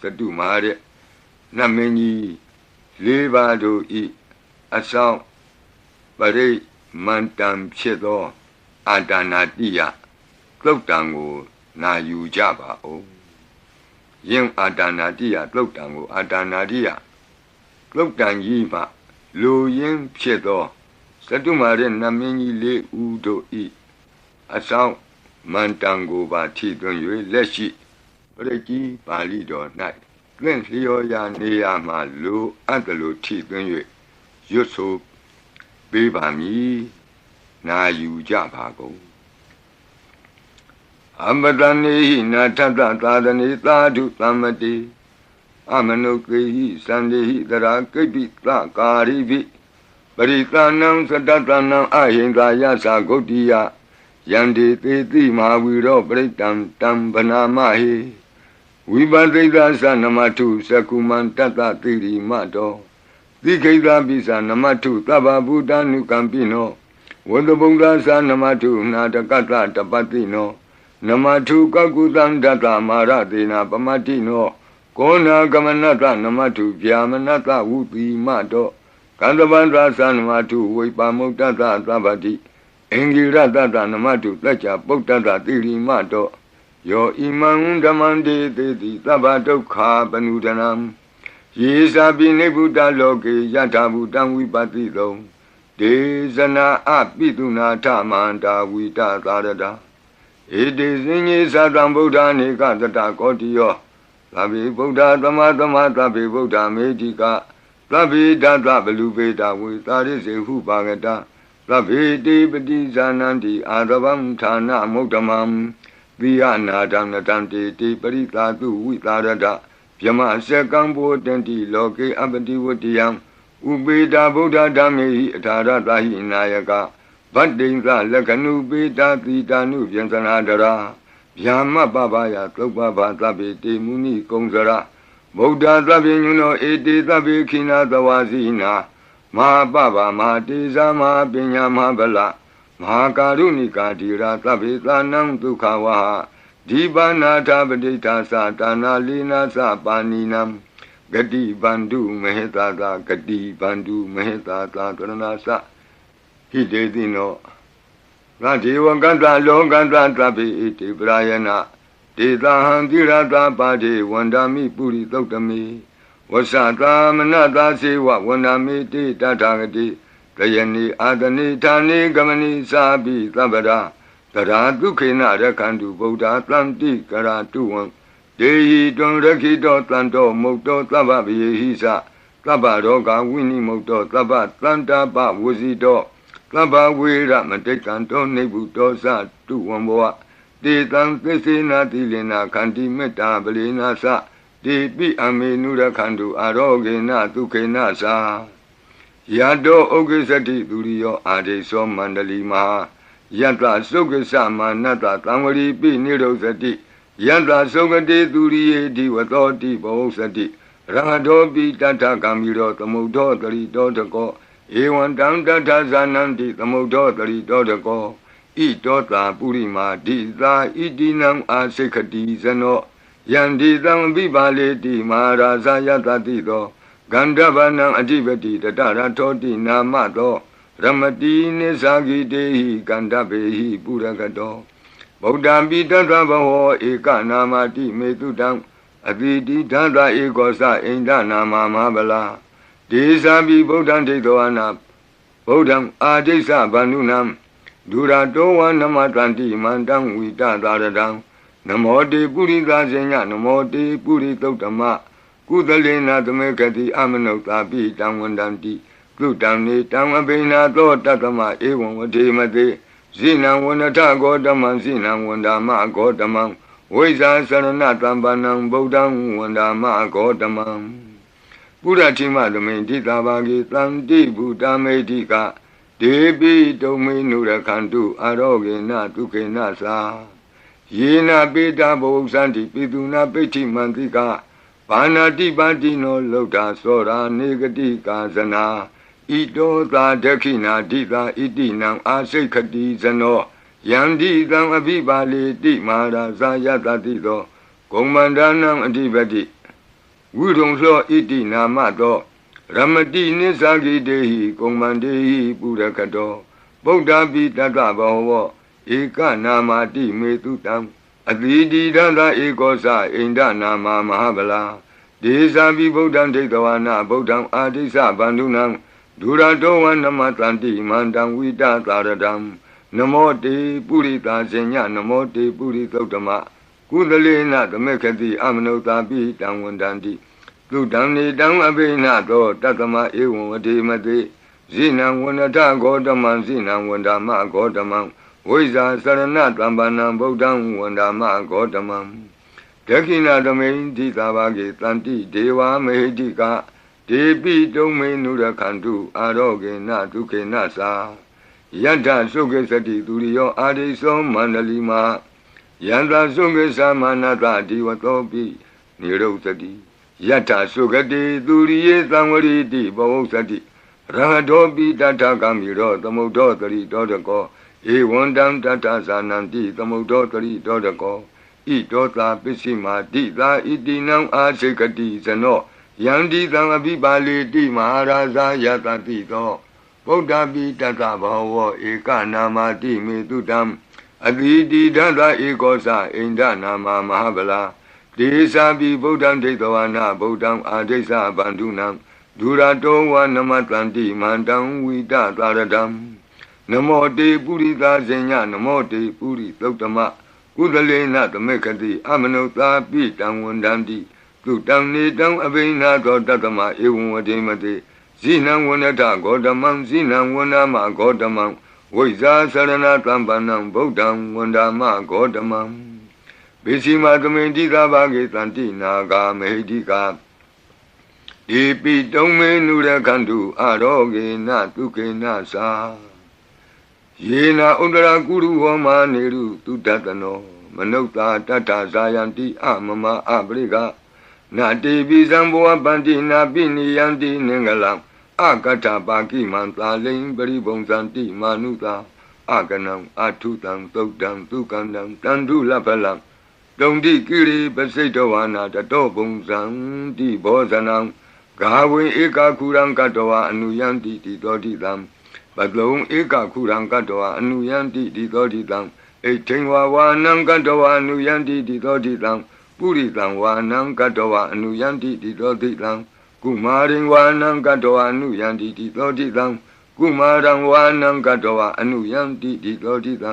သတုမာတဲ့နတ်မင်းကြီးလေးပါးတို့ဤအဆောင်ပရိမန္တံဖြစ်သောအာတာနာတိယသုတ်တံကိုနာယူကြပါဦးယင်အာတာနာတိယသုတ်တံကိုအာတာနာတိယသုတ်တံကြီးမှလူရင်းဖြစ်သောသတုမာရဲ့နတ်မင်းကြီးလေးဦးတို့ဤအဆောင်မန္တံကိုပါထိသွင်း၍လက်ရှိ ပရိကြီးပါဠိတော်၌တွင်လျော်ရာနေရာမှာလူအပ်တယ်လို့ထိသွင်း၍ရွတ်ဆိုပေးပါမည်နာယူကြပါကုန်အမတနေဟိနာထတသာသနေသာဓုသမ္မတိအမနုကေဟိသန္တိဟိတရာကိပိသကာရိပိပရိသနံသတ္တတနံအဟိန္တာယသဂုတ်တိယယန္တိသေတိမဟာဝီရောပရိတံတံဗနာမဟိ ဝိပသိဒသနမထုသကုမန္တတတိရိမတောတိခိတပိသနမထုသဗ္ဗဗုဒ္ဓ ानु ကံပိနောဝတ္တဗုဒ္ဓသနမထုနာတကတတပတိနောနမထုကကုသံတတမာရတေနာပမတိနောကောနာကမနတနမထုဗျာမနတဝုတိမတောကန္တဗန္ဒသနမထုဝိပါမုတ်တတသဗ္ဗတိအင်္ဂိရတတနမတုတัจ जा ပုတ္တတတိရိမတော ယောဣမံဓမ္မံတေတိတိသဗ္ဗဒုက္ခပနုဒနံယေသာပိနိဗ္ဗုတလောကေယထာဘူတံဝိပတိတုံဒေဇနာအပိတုနာထမန္တာဝိတသာရတာဧတေစင်ကြီးသတံဗုဒ္ဓနေကတတကောတိယောသဗ္ဗေဗုဒ္ဓသမသမသဗ္ဗေဗုဒ္ဓမေတိကသဗ္ဗေဒသဗလူပေတာဝေသာရိစေဟုပါကတာသဗ္ဗေတိပတိဇာနန္တိအာရဗံဌာနမုဒ္ဓမံ သီယနာတံနတံတေတိပရိသာတုဝိသာရတဗျမစကံဘောတန္တိလောကေအပတိဝတ္တယံဥပေတာဗုဒ္ဓဓမ္မေဟိအထာရတာဟိနာယကဗတ္တိံသလက္ခဏုပေတာတိတာနုပြန်စနာဒရာဗျာမပပယသုပ္ပဘာသဗ္ဗေတေမုနိကုံစရဗုဒ္ဓသဗ္ဗညုနောဧတေသဗ္ဗေခိနာသဝါစီနာမဟာပပမဟာတေဇာမဟာပညာမဟာဗလ မဟာကာရုဏိကာတိရာသဗ္ဗေသာနံဒုက္ခဝဟဒီပါနာထပဋိဌာသတာနာလိနာသပါဏိနံဂတိဗန္ဓုမဟေတာသာဂတိဗန္ဓုမဟေတာသာကရဏသဟိတေတိနောငါဒေဝကတ္တလောကတ္တသဗ္ဗေဣတိပရာယနာဒေသဟံတိရတာပါတိဝန္ဒာမိပုရိသုတ်တမေဝဆတာမနတာစေဝဝန္ဒမေတိတထာဂတိ တယနိအာတနိဌာနိကမနိစာပိသဗ္ဗရာတရာဒုခေနရခန္တုဗုဒ္ဓသံတိကရာတုဝံဒေဟိတွံရခိတောတန်တောမုတ်တောသဗ္ဗဗယေဟိသသဗ္ဗရောဂဝိနိမုတ်တောသဗ္ဗတန္တာပဝစီတောသဗ္ဗဝေရမတိကံတောနေဗုတောသတုဝံဘောတေတံသစ္စေနာတိလေနာခန္တိမေတ္တာပလေနာသတိပိအမေနုရခန္တုအာရောဂေနဒုခေနသာ ယတောဥက္ကိစတိသူရိယောအာဒိသောမန္တလီမဟာယတ္တသုက္ကစမာနတ္တသံဝရီပိနိရောဇတိယတ္တသုကတိသူရိယေဒီဝသောတိဘောဇတိရဟတောပိတတ္ထကံမီရောသမုဒ္ဒောတရိတောတကောဧဝံတံတထဇာနန္တိသမုဒ္ဒောတရိတောတကောဣတောတာပုရိမာဒိသာဣတိနံအာစိခတိဇနောယန္တိသံပိပါလေတိမဟာရာဇယတတိသော ဂန္ဓဗနံအဓိပတိတတရထောတိနာမသောရမတိနိသဂိတေဟိကန္ဓဗေဟိပုရကတောဗုဒ္ဓံပိတတဘဝဧကနာမတိမေတုတံအတိတိဓာတဧကောသအိန္ဒနာမမဟာဗလာဒေသပိဗုဒ္ဓံဒိဋ္ဌောအနာဗုဒ္ဓံအာဒိဋ္ဌဗန္ဓုနံဒုရတောဝနမတန္တိမန္တံဝိတသာရတံနမောတေပုရိသဇေညနမောတေပုရိသုတ်တမ ကုသလေနာသမေကတိအမနုဿာပိတံဝန္တံတိပြုတံနေတံအဘိနာသောတတမဧဝံဝတိမတိဇိနံဝန္တဂောတမံဇိနံဝန္ဒမဂောတမံဝိဇာသရဏတံပနံဗုဒ္ဓံဝန္ဒမဂောတမံပုရတိမသမိန်တိတာဘာဂေတံတိဗုဒ္ဓမေတိကဒေပိတုံမေနုရခန္တုအာရောဂေနဒုက္ခေနသာယေနာပိတာဘုဇန္တိပိတုနာပိဋ္ဌိမန္တိက ဘာနာတိပါတိနောလုဒ္ဓသောရာနေဂတိကာဇနာဣတောသာဒခိနာဒိသာဣတိနံအာစိတ်ခတိဇနောယန္တိတံအဘိပါလေတိမာရာဇာယတတိသောဂုံမန္ဒနံအဓိပတိဝိရုံသောဣတိနာမသောရမတိနိသဂိတေဟိကုံမန္တေဟိပုရကတောဗုဒ္ဓပိတတ္တဘောဝဧကနာမတိမေတုတံ အတိတိဒန္တဧကောသအိန္ဒနာမမဟာဗလာဒေသပိဗုဒ္ဓံဒိဋ္ဌဝနာဗုဒ္ဓံအာဒိသဗန္ဓုနံဒုရတောဝနမတန္တိမန္တံဝိတသာရတံနမောတေပုရိသာဇညနမောတေပုရိသုတ္တမကုသလေနသမေခတိအမနုဿာပိတံဝန္တန္တိသုတံနေတံအဘိနသောတတမဧဝံဝတိမတိဇိနံဝန္တဂောတမံဇိနံဝန္ဒမဂောတမံ ဝိဇာစရဏတံပနံဗုဒ္ဓံဝန္ဒမဂောတမံဒခိဏသမိန်တိသာဘာကေတန္တိဒေဝမေဟိတိကဒေပိတုံမေနုရခန္တုအာရောဂေနဒုခေနသာယတ္ထသုခေစတိသူရိယောအာရိသောမန္တလီမာယန္တာသုခေသမနတဒီဝတောပိနိရုသတိယတ္ထသုခတိသူရိယေသံဝရိတိဘဝုသတိ ရဟတောပိတတကမိရောသမုဒ္ဒောတရိတောတကောဧဝန္တံတတဇာနံတိသမုဒ္ဒောတရိတောတကောဣတောသာပစ္စည်းမာတိသာဣတိနံအာစိကတိဇနောယန္တိသံအပိပါလေတိမဟာရာဇာယတတိသောဗုဒ္ဓပိတတဘောဝဧကနာမတိမေတုတံအတိတိဒန္တဧကောသအိန္ဒနာမမဟာဗလာဒေသပိဗုဒ္ဓံဒိဋ္ဌဝနာဗုဒ္ဓံအာဒိသဗန္ဓုနံ ဒုရတောဝနမတန္တိမန္တံဝိတသာရတံနမောတေပုရိသာဇညနမောတေပုရိသုတ်တမကုသလေနသမေခတိအမနုသာပိတံဝန္တန္တိသူတံနေတံအဘိနာသောတတမဧဝံဝတိမတိဇိနံဝနတဂောတမံဇိနံဝနာမဂောတမံဝိဇာသရဏတံပနံဗုဒ္ဓံဝန္ဒမဂောတမံပိစီမသမိန်တိသာဘာဂေတန္တိနာဂာမေဟိတိကာ ဒီပိတုံမေနုရခန္တုအရောဂေနဒုက္ခေနသာယေနာဥဒရာကုရုဟောမာနေရုသူတတနောမနုဿာတတ္ထဇာယံတိအမမအပရိကနာတိပိဇံဘောပန္တိနာပိနိယံတိနင်္ဂလံအကတ္ထပါကိမံသာလိန်ပရိပုံဇံတိမာနုသာအကနံအထုတံသုတ်တံသူကန္တံတန္တုလပလံတုံတိကိရိပစိတ်တဝါနာတတောပုံဇံတိဘောဇနံ ဂါဝေဧကခုရံကတဝါအနုယံတိတိတောတိတံပတုံဧကခုရံကတဝါအနုယံတိတိတောတိတံဣထိန်ဝါဝါနံကတဝါအနုယံတိတိတောတိတံပုရိတံဝါနံကတဝါအနုယံတိတိတောတိတံကုမာရိဝါနံကတဝါအနုယံတိတိတောတိတံကုမာရံဝါနံကတဝါအနုယံတိတိတောတိတံ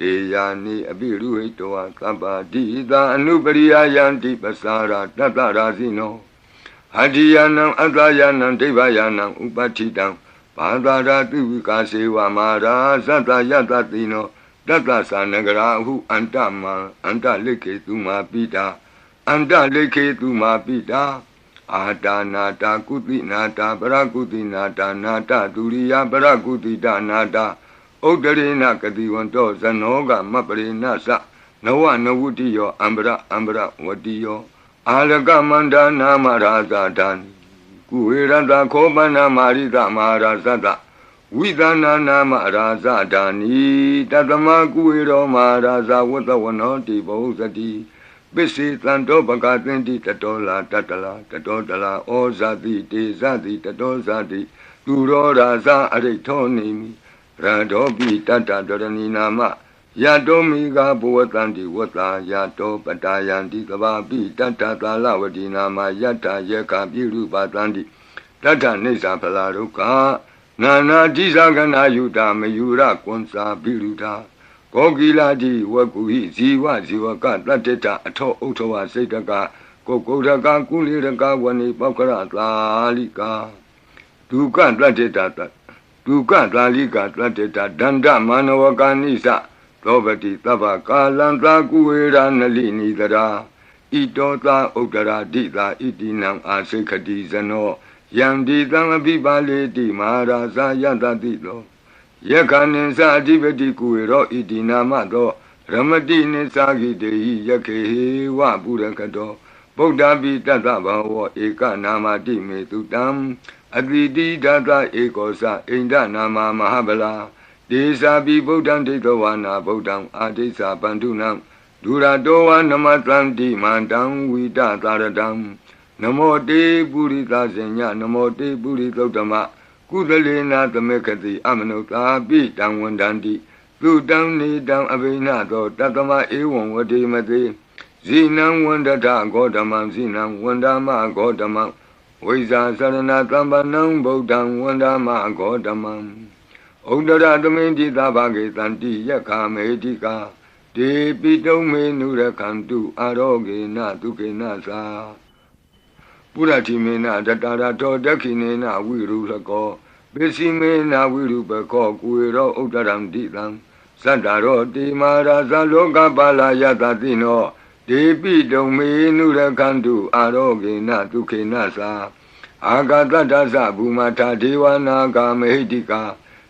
တေယာနိအပိရုဟိတဝသဗ္ဗတိသာအနုပရိယာယံတိပစာရာတတ္တရာစီနော ဟတ္တိယနံအတ္တယနံဒိဗ္ဗယနံဥပဋ္ဌိတံဘာသာရာတိဝိကာစေဝမာရာသတ္တယတတိနောတတ္တသနဂရာဟုအန္တမံအန္တလိခေသူမာပိတာအန္တလိခေသူမာပိတာအာတာနာတာကုတိနာတာပရကုတိနာတာနာတာဒုရိယပရကုတိတာနာတာဥဒရေနကတိဝန္တောဇနောကမပရိနသနဝနဝုတိယောအံပရအံပရဝတိယော အာလကမန္ဒနာမရာဇာဒာနိကုဝေရတခောပနာမာရိတမဟာရာဇတဝိသနာနာမရာဇဒာနိတတမကုဝေရောမဟာရာဇဝတ္တဝနောတိဘုဇတိပစ္စေတံတောပကသင်တိတတောလာတတလာတတောတလာဩဇာတိတေဇတိတတောဇတိသူရောရာဇအရိထောနေမိရတောပိတတ္တဒရဏီနာမ ယတောမိကဘဝတန္တိဝတ္တာယတောပတယန္တိကဘာပိတတ္တသာလဝတိနာမယတ္တယေကပိရုပတန္တိတတ္ထနိစ္စဖလာဒုက္ခနာနာတိသကနာယုတာမယုရကွန်စာပိရုတာကောကိလာတိဝကုဟိဇီဝဇီဝကတတ္တတအထောဥထောဝစိတ်တကကိုကုရကကုလိရကဝဏိပောက္ခရသာလိကာဒုက္ခတတ္တတဒုက္ခသာလိကာတတ္တတဒန္တမနဝကာနိသ သောပတိသဗ္ဗကာလံသာကုဝေရနလိနိတရာဣတောသာဥဒရာဒိသာဣတိနံအာစိခတိဇနောယံဒီသံအပိပါလေတိမဟာရာဇယတတိလောယက္ခဏင်္စအဓိပတိကုဝေရောဣတိနာမသောရမတိနိသဂိတေဟိယခေဟေဝပုရကတောဗုဒ္ဓပိတတ္တဘာဝဧကနာမတိမေတုတံအတိတိဒသဧကောသအိန္ဒနာမမဟာဗလာ ဒေသာပိဗုဒ္ဓံဒိဋ္ဌဝါနာဗုဒ္ဓံအာဒိသပန္တုနံဒုရတောဝနမတံတိမန္တံဝိတသာရတံနမောတေပုရိသဇင်ညနမောတေပုရိသုတ္တမကုသလေနာသမေခတိအမနုသာပိတံဝန္တန္တိသူတံနေတံအဘိနသောတတမဧဝံဝတိမတိဇိနံဝန္တထဂေါတမံဇိနံဝန္ဒမဂေါတမံဝိဇာသရဏသမ္ပနံဗုဒ္ဓံဝန္ဒမဂေါတမံ ဩဒရသမိန်တိသဘာဂေတန္တိယက္ခမေတိကာဒေပိတုံမေနုရခန္တုအာရောဂေနဒုက္ခေနသာပုရတိမေနတတရာတောဒက္ခိနေနဝိရုလကောပိစီမေနဝိရုပကောကုေရောဥဒ္ဒရံတိတံသတ္တရောတိမာရာဇလောကပါလာယတတိနောဒေပိတုံမေနုရခန္တုအာရောဂေနဒုက္ခေနသာအာဂတတ္တသဘူမထာဒေဝနာဂာမဟိတိကာ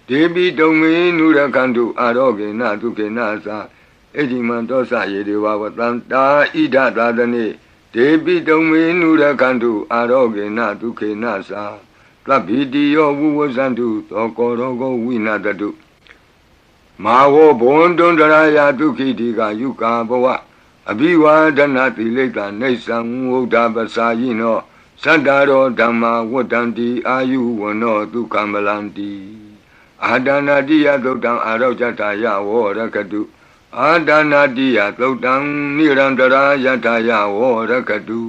ဒေပိတုံမေနုရခန္တုအာရောဂေနဒုက္ခေနသာအဋ္ဌိမံတောသယေဒေဝဝတံတာဣဒသာသနေဒေပိတုံမေနုရခန္တုအာရောဂေနဒုက္ခေနသာသဗ္ဗိတိယောဝုဝဇန္တုသောကောရောဂောဝိနာတတုမာဝဘွန်တွန်တရာယဒုက္ခိတိကယုကာဘဝအဘိဝါဒနာတိလိကနေသံဝုဒ္ဓပစာယိနောသတ္တရောဓမ္မာဝတ္တန္တိအာယုဝနောဒုက္ခမလန္တိ အာဒနာတိယသုတ်တံအာရောဇတယဝရကတုအာဒနာတိယသုတ်တံနိရန္တရာယထာယဝရကတု